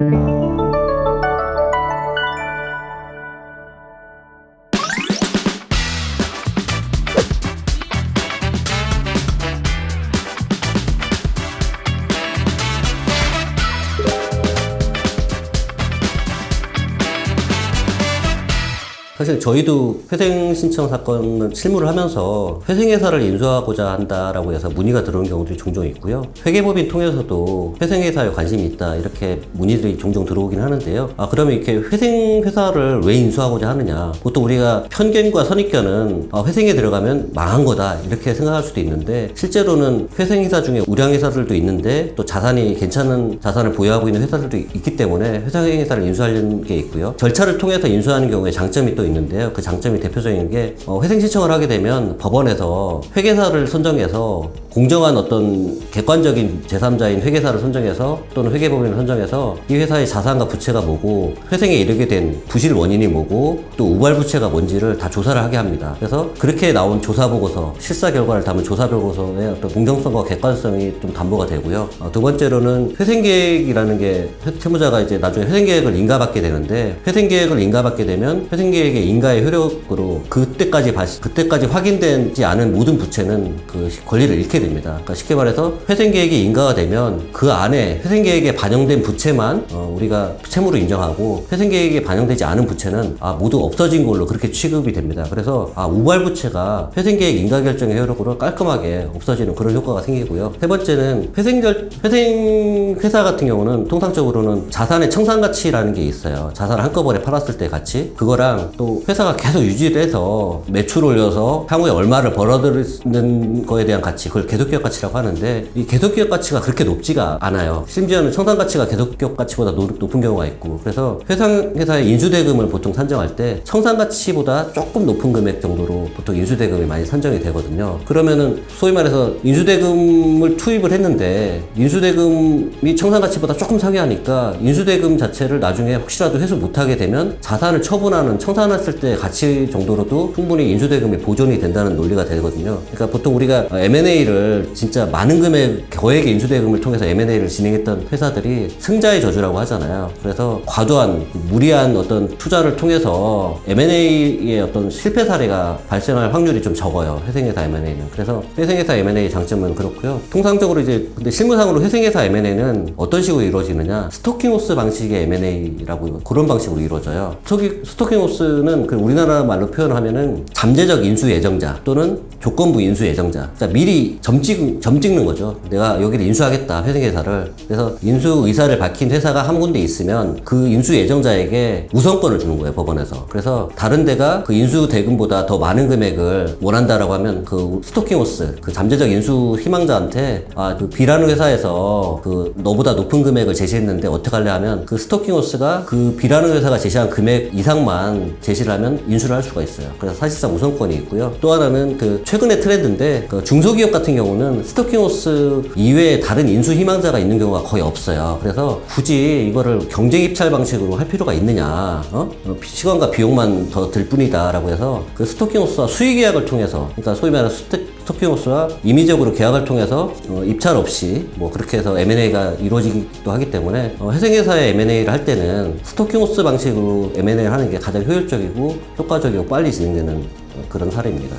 Mm-hmm. 사실 저희도 회생 신청 사건을 실무를 하면서 회생회사를 인수하고자 한다라고 해서 문의가 들어오는 경우들이 종종 있고요. 회계법인 통해서도 회생회사에 관심이 있다 이렇게 문의들이 종종 들어오긴 하는데요. 아 그러면 이렇게 회생회사를 왜 인수하고자 하느냐? 보통 우리가 편견과 선입견은 아, 회생에 들어가면 망한 거다 이렇게 생각할 수도 있는데 실제로는 회생회사 중에 우량회사들도 있는데 또 자산이 괜찮은 자산을 보유하고 있는 회사들도 있기 때문에 회생회사를 인수하려는 게 있고요. 절차를 통해서 인수하는 경우에 장점이 또 있는데요. 그 장점이 대표적인 게 어, 회생 신청을 하게 되면 법원에서 회계사를 선정해서 공정한 어떤 객관적인 제3자인 회계사를 선정해서 또는 회계법인을 선정해서 이 회사의 자산과 부채가 뭐고 회생에 이르게 된 부실 원인이 뭐고 또 우발 부채가 뭔지를 다 조사를 하게 합니다. 그래서 그렇게 나온 조사 보고서 실사 결과를 담은 조사 보고서의 어떤 공정성과 객관성이 좀 담보가 되고요. 어, 두 번째로는 회생 계획이라는 게 회- 채무자가 이제 나중에 회생 계획을 인가받게 되는데 회생 계획을 인가받게 되면 회생 계획의 인가의 효력으로 그때까지 발- 그때까지 확인되지 않은 모든 부채는 그 권리를 잃게 됩니다. 그러니까 쉽게 말해서 회생 계획이 인가가 되면 그 안에 회생 계획에 반영된 부채만 어, 우리가 채무로 인정하고 회생 계획에 반영되지 않은 부채는 아, 모두 없어진 걸로 그렇게 취급이 됩니다. 그래서 아, 우발 부채가 회생 계획 인가 결정의 효력으로 깔끔하게 없어지는 그런 효과가 생기고요. 세 번째는 회생 결 회생 회사 같은 경우는 통상적으로는 자산의 청산 가치라는 게 있어요. 자산을 한꺼번에 팔았을 때 가치 그거랑 또 회사가 계속 유지를 해서 매출 올려서 향후에 얼마를 벌어들이는 거에 대한 가치 그걸 계속기업 가치라고 하는데 이 계속기업 가치가 그렇게 높지가 않아요. 심지어는 청산 가치가 계속기업 가치보다 노- 높은 경우가 있고 그래서 회상 회사의 인수대금을 보통 산정할 때 청산 가치보다 조금 높은 금액 정도로 보통 인수대금이 많이 산정이 되거든요. 그러면은 소위 말해서 인수대금을 투입을 했는데 인수대금이 청산 가치보다 조금 상회하니까 인수대금 자체를 나중에 혹시라도 회수 못하게 되면 자산을 처분하는 청산했을 때 가치 정도로도 충분히 인수대금이 보존이 된다는 논리가 되거든요. 그러니까 보통 우리가 M&A를 진짜 많은 금액 거액 의 인수대금을 통해서 M&A를 진행했던 회사들이 승자의 저주라고 하잖아요. 그래서 과도한 무리한 어떤 투자를 통해서 M&A의 어떤 실패 사례가 발생할 확률이 좀 적어요. 회생회사 M&A는. 그래서 회생회사 M&A 장점은 그렇고요. 통상적으로 이제 근데 실무상으로 회생회사 M&A는 어떤 식으로 이루어지느냐? 스토킹호스 방식의 M&A라고 그런 방식으로 이루어져요. 스토킹, 스토킹호스는 그 우리나라 말로 표현하면은 잠재적 인수 예정자 또는 조건부 인수 예정자. 그러니까 미리 점, 찍, 점 찍는 거죠. 내가 여기를 인수하겠다, 회생회사를. 그래서 인수 의사를 밝힌 회사가 한 군데 있으면 그 인수 예정자에게 우선권을 주는 거예요, 법원에서. 그래서 다른 데가 그 인수 대금보다 더 많은 금액을 원한다라고 하면 그 스토킹호스, 그 잠재적 인수 희망자한테 아, 그 B라는 회사에서 그 너보다 높은 금액을 제시했는데 어떡할래 하면 그 스토킹호스가 그 B라는 회사가 제시한 금액 이상만 제시를 하면 인수를 할 수가 있어요. 그래서 사실상 우선권이 있고요. 또 하나는 그 최근의 트렌드인데 그 중소기업 같은 경우는 스토킹호스 이외에 다른 인수 희망자가 있는 경우가 거의 없어요. 그래서 굳이 이거를 경쟁 입찰 방식으로 할 필요가 있느냐? 어? 어, 시간과 비용만 더 들 뿐이다라고 해서 그 스토킹호스와 수의 계약을 통해서 그러니까 소위 말하는 스토, 스토킹호스와 임의적으로 계약을 통해서 어, 입찰 없이 뭐 그렇게 해서 M&A가 이루어지기도 하기 때문에 어, 회생회사의 M&A를 할 때는 스토킹호스 방식으로 M&A를 하는 게 가장 효율적이고 효과적이고 빨리 진행되는 어, 그런 사례입니다.